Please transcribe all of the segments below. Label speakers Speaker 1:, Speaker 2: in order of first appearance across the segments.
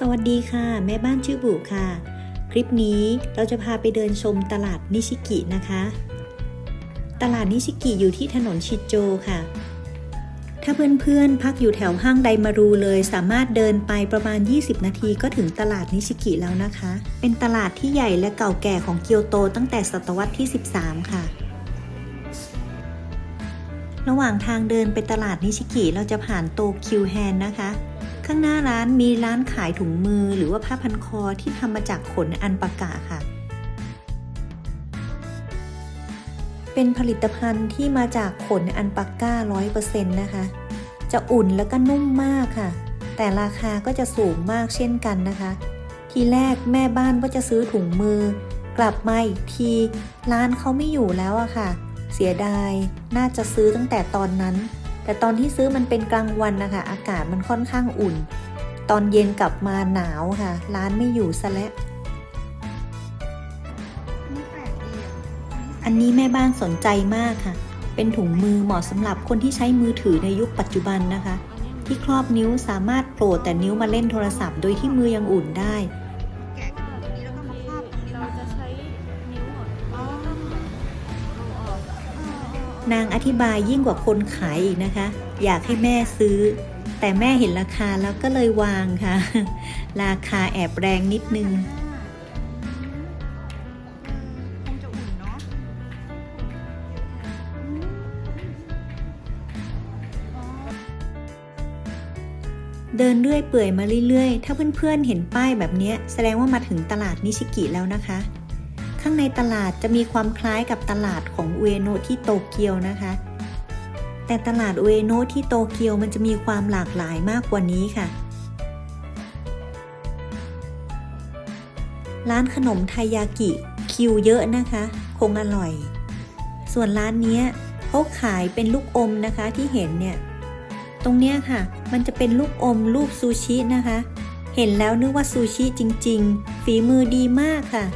Speaker 1: สวัสดีค่ะ แม่บ้านชื่อบุค่ะ คลิปนี้เราจะพาไปเดินชมตลาดนิชิกินะคะ ตลาดนิชิกิอยู่ที่ถนนชิโจค่ะ ถ้าเพื่อนๆ พักอยู่แถวห้างไดมารูเลย สามารถเดินไปประมาณ 20 นาทีก็ถึงตลาดนิชิกิแล้วนะคะ เป็นตลาดที่ใหญ่และเก่าแก่ของเกียวโตตั้งแต่ศตวรรษที่ 13 ค่ะระหว่างทางเดินไปตลาดนิชิกิเราจะผ่านโตคิวแฮนนะคะ ข้างหน้าร้านมีร้านขายถุงมือหรือว่าผ้าพันคอที่ทำมาจากขนอันปากาค่ะ เป็นผลิตภัณฑ์ที่มาจากขนอันปาก้าร้อยเปอร์เซ็นต์นะคะ จะอุ่นแล้วก็นุ่มมากค่ะ แต่ราคาก็จะสูงมากเช่นกันนะคะ ทีแรกแม่บ้านก็จะซื้อถุงมือ กลับมาอีกทีร้านเขาไม่อยู่แล้วอะค่ะ เสียดายน่าจะซื้อตั้งแต่ตอนนั้น แต่ตอนที่ซื้อมันเป็นกลางวันนะคะ อากาศมันค่อนข้างอุ่น ตอนเย็นกลับมาหนาวค่ะ ร้านไม่อยู่ซะแล้วอันนี้แม่บ้านสนใจมากค่ะ เป็นถุงมือเหมาะสำหรับคนที่ใช้มือถือในยุคปัจจุบันนะคะ ที่ครอบนิ้วสามารถโผล่แต่นิ้วมาเล่นโทรศัพท์ โดยที่มือยังอุ่นได้
Speaker 2: นางอ
Speaker 1: ธิบายยิ่งกว่าคนขายอีกนะคะ อยากให้แม่ซื้อ แต่แม่เห็นราคาแล้วก็เลยวางค่ะ ราคาแอบแรงนิดนึง
Speaker 2: เดิ
Speaker 1: นเรื่อยเปื่อยมาเรื่อยๆ ถ้าเพื่อนๆเห็นป้ายแบบนี้แสดงว่ามาถึงตลาดนิชิกิแล้วนะคะ ข้างในตลาดจะมีความคล้ายกับตลาดของอุเอโนะที่โตเกียวนะคะ แต่ตลาดอุเอโนะที่โตเกียวมันจะมีความหลากหลายมากกว่านี้ค่ะ ร้านขนมไทยากิคิวเยอะนะคะ คงอร่อย ส่วนร้านนี้เขาขายเป็นลูกอมนะคะที่เห็นเนี่ย ตรงเนี้ยค่ะ มันจะเป็นลูกอมรูปซูชินะคะ เห็นแล้วนึกว่าซูชิจริง ๆ ฝีมือดีมากค่ะ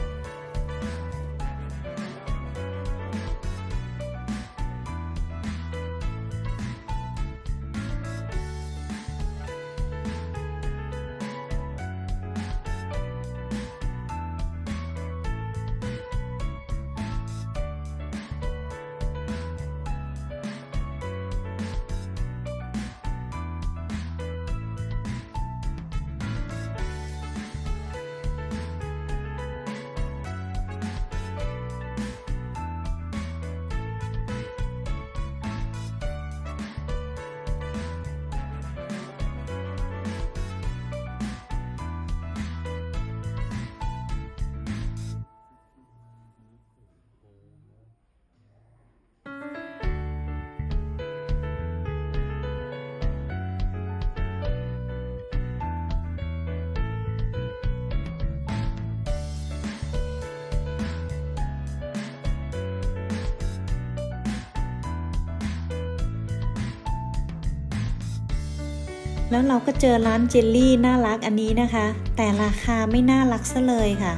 Speaker 1: แล้วเราก็เจอร้านเจลลี่น่ารักอันนี้นะคะ แต่ราคาไม่น่ารักซะเลยค่ะ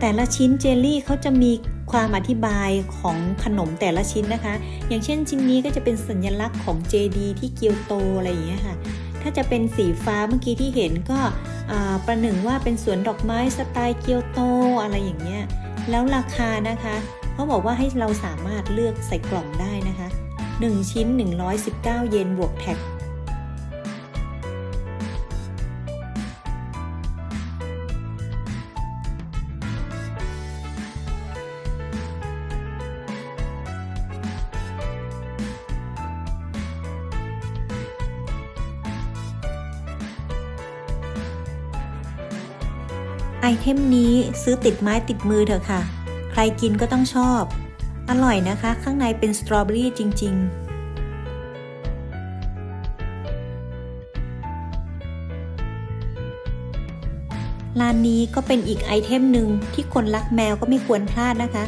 Speaker 1: แต่ละชิ้นเจลลี่เขาจะมีความอธิบายของขนมแต่ละชิ้นนะคะ อย่างเช่นชิ้นนี้ก็จะเป็นสัญลักษณ์ของ JD ที่เกียวโตอะไรอย่างเงี้ยค่ะ ถ้าจะเป็นสีฟ้าเมื่อกี้ที่เห็นก็ประหนึ่งว่าเป็นสวนดอกไม้สไตล์เกียวโตอะไรอย่างเงี้ย แล้วราคานะคะเขาบอกว่าให้เราสามารถเลือกใส่กล่องได้นะคะ 1 ชิ้น 119 เยนบวกแท็ก ไอเทมนี้ซื้อติดไม้ติดมือเถอะค่ะ ใครกินก็ต้องชอบ อร่อยนะคะ ข้างในเป็นสตรอเบอรี่จริง ๆร้านนี้ก็เป็นอีกไอเทมหนึ่งที่คนรักแมวก็ไม่ควรพลาดนะคะ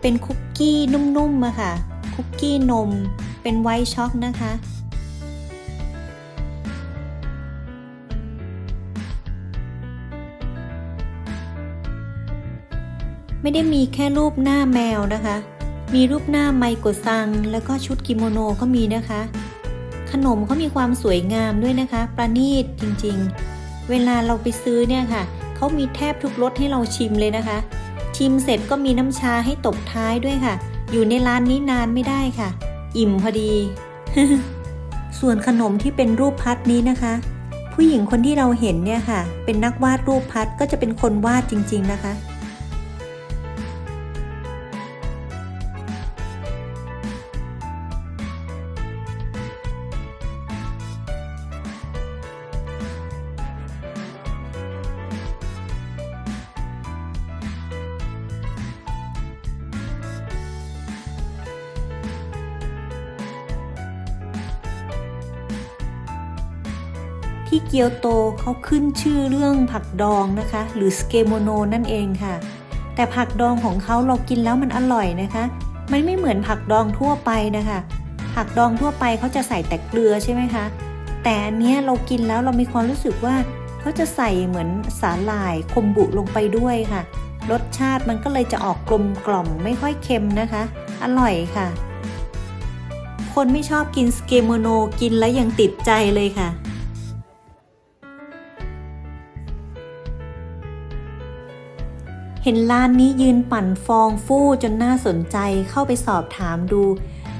Speaker 1: เป็นคุกกี้นุ่มๆอะค่ะ คุกกี้นม เป็นไวท์ช็อกนะคะ ไม่ได้มีแค่รูปหน้าแมวนะคะ มีรูปหน้าไมโกซัง แล้วก็ชุดกิโมโนก็มีนะคะ ขนมเขามีความสวยงามด้วยนะคะ ประณีตจริงๆ เวลาเราไปซื้อเนี่ยค่ะ เขามีแทบทุกรสให้เราชิมเลยนะคะ ชิมเสร็จก็มีน้ำชาให้ตบท้ายด้วยค่ะ อยู่ในร้านนี้นานไม่ได้ค่ะ อิ่มพอดี ส่วนขนมที่เป็นรูปพัดนี้นะคะ ผู้หญิงคนที่เราเห็นเนี่ยค่ะ เป็นนักวาดรูปพัดก็จะเป็นคนวาดจริง ๆนะคะ ที่เกียวโตเขาขึ้นชื่อเรื่องผักดองนะคะ หรือสเกโมโนนั่นเองค่ะ แต่ผักดองของเขาเรากินแล้วมันอร่อยนะคะ มันไม่เหมือนผักดองทั่วไปนะคะ ผักดองทั่วไปเขาจะใส่แต่เกลือใช่ไหมคะ แต่อันนี้เรากินแล้วเรามีความรู้สึกว่าเขาจะใส่เหมือนสาหร่ายคมบุลงไปด้วยค่ะ รสชาติมันก็เลยจะออกกลมกล่อมไม่ค่อยเค็มนะคะ อร่อยค่ะ คนไม่ชอบกินสเกโมโนกินแล้วยังติดใจเลยค่ะ เห็นร้านนี้ยืนปั่นฟองฟู่จนน่าสนใจเข้าไปสอบถามดู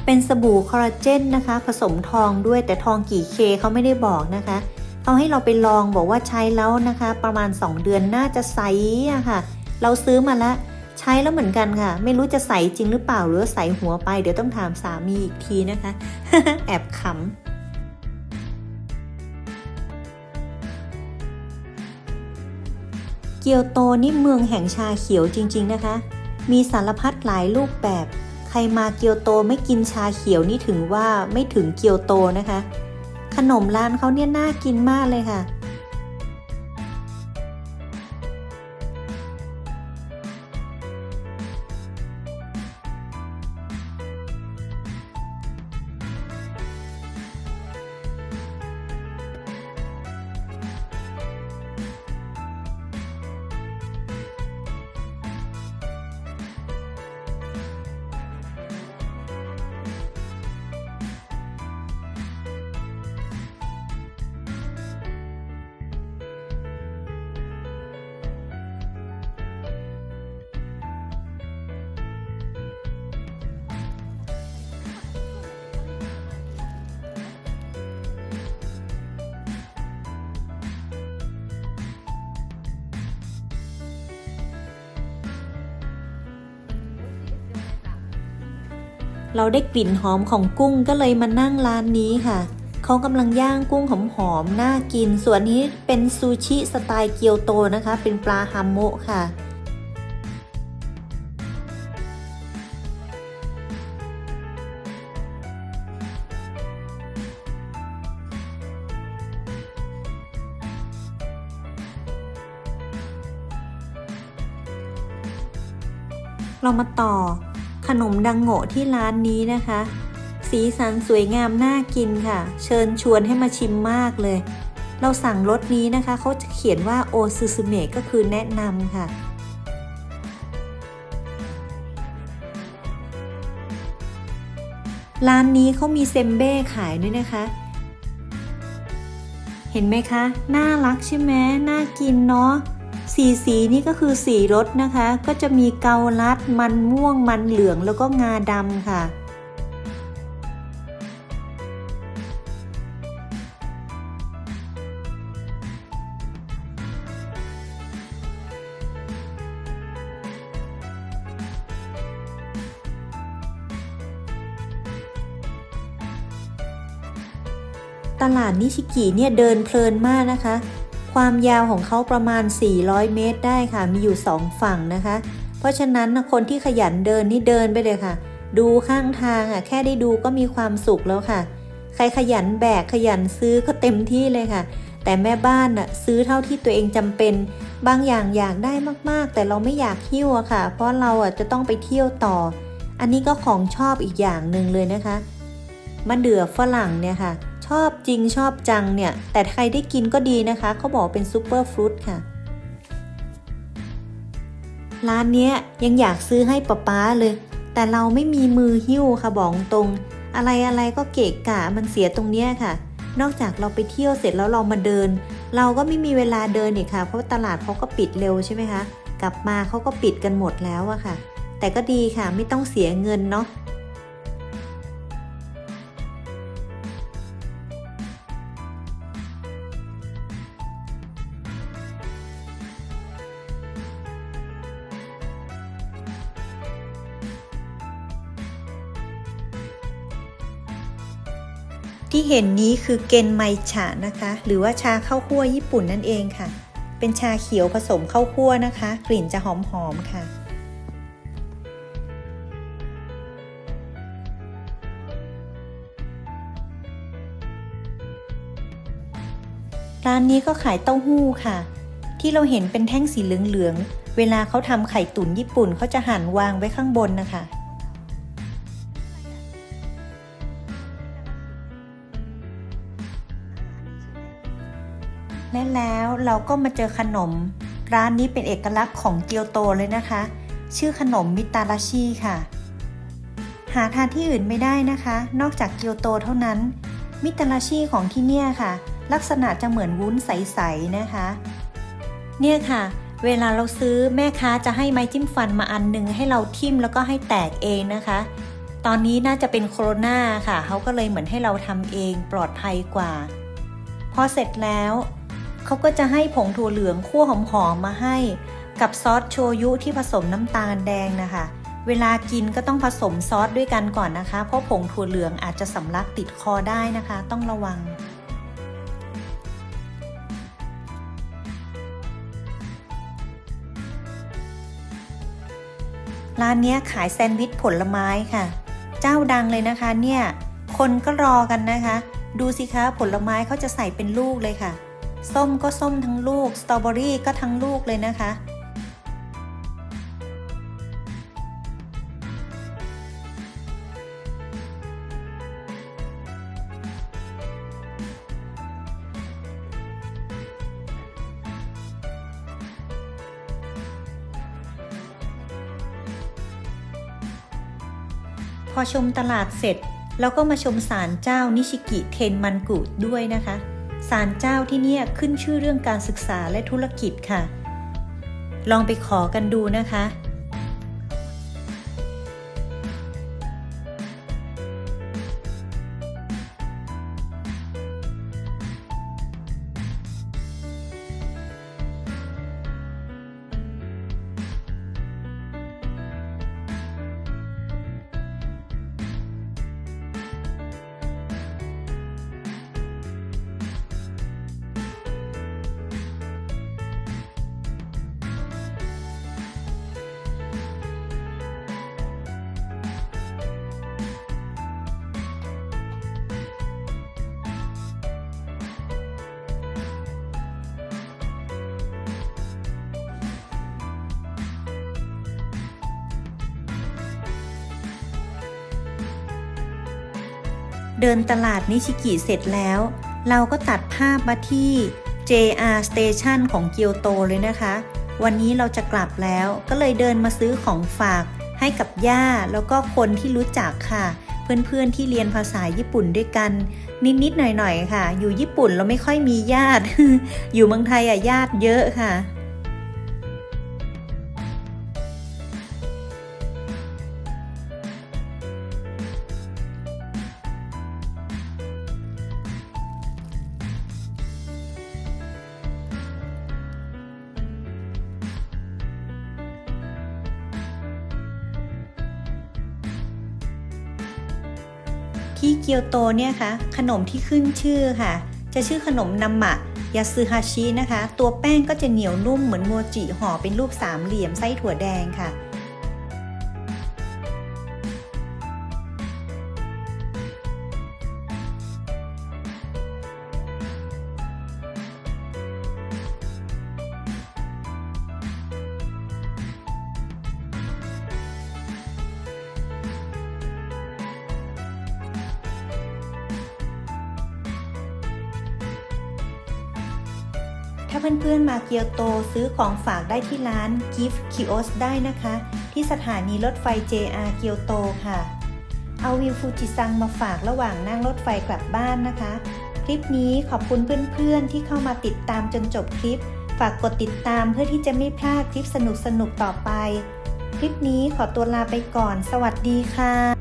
Speaker 1: เป็นสบู่คอลลาเจนนะคะ ผสมทองด้วยแต่ทองกี่เคเขาไม่ได้บอกนะคะเขาให้เราไปลองบอกว่าใช้แล้วนะคะ ประมาณ 2 เดือนน่าจะใสอะค่ะ เราซื้อมาล้วใช้แล้วเหมือนกันค่ะ ไม่รู้จะใสจริงหรือเปล่าหรือใสหัวไป เดี๋ยวต้องถามสามีอีกทีนะคะ แอบขำ เกียวโตนี่เมืองแห่งชาเขียวจริง ๆนะคะ มีสารพัดหลายรูปแบบ ใครมาเกียวโตไม่กินชาเขียวนี่ถึงว่าไม่ถึงเกียวโตนะคะ ขนมร้านเขาเนี่ยน่ากินมากเลยค่ะ เราได้กลิ่นหอมของกุ้งก็เลยมานั่งร้านนี้ค่ะเขากำลังย่างกุ้งหอมๆน่ากิน ส่วนนี้เป็นซูชิสไตล์เกียวโตนะคะ เป็นปลาฮามโมะค่ะเรามาต่อ ขนมดังโง่ที่ร้านนี้นะคะ สีสันสวยงามน่ากินค่ะ เชิญชวนให้มาชิมมากเลย เราสั่งรสนี้นะคะเขาจะเขียนว่าโอซูซูเมะก็คือแนะนำค่ะร้านนี้เขามีเซมเบ้ขายด้วยนะคะ เห็นไหมคะ น่ารักใช่ไหมน่ากินเนาะ สีสีนี่ก็คือสีรสนะคะ ก็จะมีเกาลัด มันม่วง มันเหลือง แล้วก็งาดำค่ะตลาดนิชิกิเนี่ยเดินเพลินมากนะคะ ความยาวของเขาประมาณ 400 เมตรได้ค่ะ มีอยู่ 2 ฝั่งนะคะ เพราะฉะนั้นคนที่ขยันเดินนี่เดินไปเลยค่ะ ดูข้างทางอะแค่ได้ดูก็มีความสุขแล้วค่ะ ใครขยันแบกขยันซื้อก็เต็มที่เลยค่ะ แต่แม่บ้านน่ะซื้อเท่าที่ตัวเองจำเป็น บางอย่างอยากได้มากๆ แต่เราไม่อยากหิ้วอะค่ะ เพราะเราอะจะต้องไปเที่ยวต่อ อันนี้ก็ของชอบอีกอย่างหนึ่งเลยนะคะมะเดื่อฝรั่งเนี่ยค่ะ ชอบจริงชอบจังเนี่ย แต่ใครได้กินก็ดีนะคะเขาบอกเป็นซูเปอร์ฟรุตค่ะ ร้านเนี้ยยังอยากซื้อให้ป๊าป๊าเลย แต่เราไม่มีมือหิ้วค่ะบอกตรง อะไรอะไรก็เกะกะมันเสียตรงเนี้ยค่ะ นอกจากเราไปเที่ยวเสร็จแล้วเรามาเดิน เราก็ไม่มีเวลาเดินอีกค่ะ เพราะตลาดเขาก็ปิดเร็วใช่ไหมคะกลับมาเขาก็ปิดกันหมดแล้วอะค่ะ แต่ก็ดีค่ะไม่ต้องเสียเงินเนาะ ที่เห็นนี้คือเกนไมฉะนะคะ หรือว่าชาข้าวคั่วญี่ปุ่นนั่นเองค่ะ เป็นชาเขียวผสมข้าวคั่วนะคะ กลิ่นจะหอมๆค่ะร้านนี้ก็ขายเต้าหู้ค่ะ ที่เราเห็นเป็นแท่งสีเหลืองๆเวลาเขาทำไข่ตุ๋นญี่ปุ่นเขาจะหั่นวางไว้ข้างบนนะคะ แล้วเราก็มาเจอขนม ร้านนี้เป็นเอกลักษณ์ของเกียวโตเลยนะคะ ชื่อขนมมิตาราชิค่ะ หาทานที่อื่นไม่ได้นะคะ นอกจากเกียวโตเท่านั้น มิตาราชิของที่เนี่ยค่ะ ลักษณะจะเหมือนวุ้นใสๆนะคะ เนี่ยค่ะ เวลาเราซื้อแม่ค้าจะให้ไม้จิ้มฟันมาอันหนึงให้เราทิ่มแล้วก็ให้แตกเองนะคะ ตอนนี้น่าจะเป็นโคโรนาค่ะเขาก็เลยเหมือนให้เราทำเองปลอดภัยกว่าพอเสร็จแล้ว เขาก็จะให้ผงถั่วเหลืองคั่วหอมๆมาให้ กับซอสโชยุที่ผสมน้ำตาลแดงนะคะ เวลากินก็ต้องผสมซอสด้วยกันก่อนนะคะ เพราะผงถั่วเหลืองอาจจะสำลักติดคอได้นะคะ ต้องระวังร้านนี้ขายแซนด์วิชผลไม้ค่ะ เจ้าดังเลยนะคะเนี่ย คนก็รอกันนะคะ ดูสิคะผลไม้เขาจะใส่เป็นลูกเลยค่ะ ส้มก็ส้มทั้งลูก สตรอเบอรี่ก็ทั้งลูกเลยนะคะ พอชมตลาดเสร็จแล้วก็มาชมศาลเจ้านิชิกิเทนมันกุด้วยนะคะ ศาลเจ้าที่เนี่ยขึ้นชื่อเรื่องการศึกษาและธุรกิจค่ะ ลองไปขอกันดูนะคะ เดินตลาดนิชิกิเสร็จแล้ว เราก็ตัดภาพมาที่ JR Station ของเกียวโตเลยนะคะ วันนี้เราจะกลับแล้วก็เลยเดินมาซื้อของฝาก ให้กับย่าแล้วก็คนที่รู้จักค่ะ เพื่อนๆที่เรียนภาษาญี่ปุ่นด้วยกัน นิดๆหน่อยๆค่ะ อยู่ญี่ปุ่นเราไม่ค่อยมีญาติ อยู่เมืองไทยอะญาติเยอะค่ะ ที่เกียวโตเนี่ยค่ะขนมที่ขึ้นชื่อค่ะ จะชื่อขนมนำมะยาซึฮาชินะคะ ตัวแป้งก็จะเหนียวนุ่มเหมือนโมจิห่อเป็นรูปสามเหลี่ยมไส้ถั่วแดงค่ะ ถ้าเพื่อนๆมาเกียวโตซื้อของฝากได้ที่ร้าน Gift Kiosk ได้นะคะ ที่สถานีรถไฟ JR เกียวโตค่ะ เอาวิวฟูจิซังมาฝากระหว่างนั่งรถไฟกลับบ้านนะคะ คลิปนี้ขอบคุณเพื่อนๆที่เข้ามาติดตามจนจบคลิป ฝากกดติดตามเพื่อที่จะไม่พลาดคลิปสนุกๆต่อไป คลิปนี้ขอตัวลาไปก่อน สวัสดีค่ะ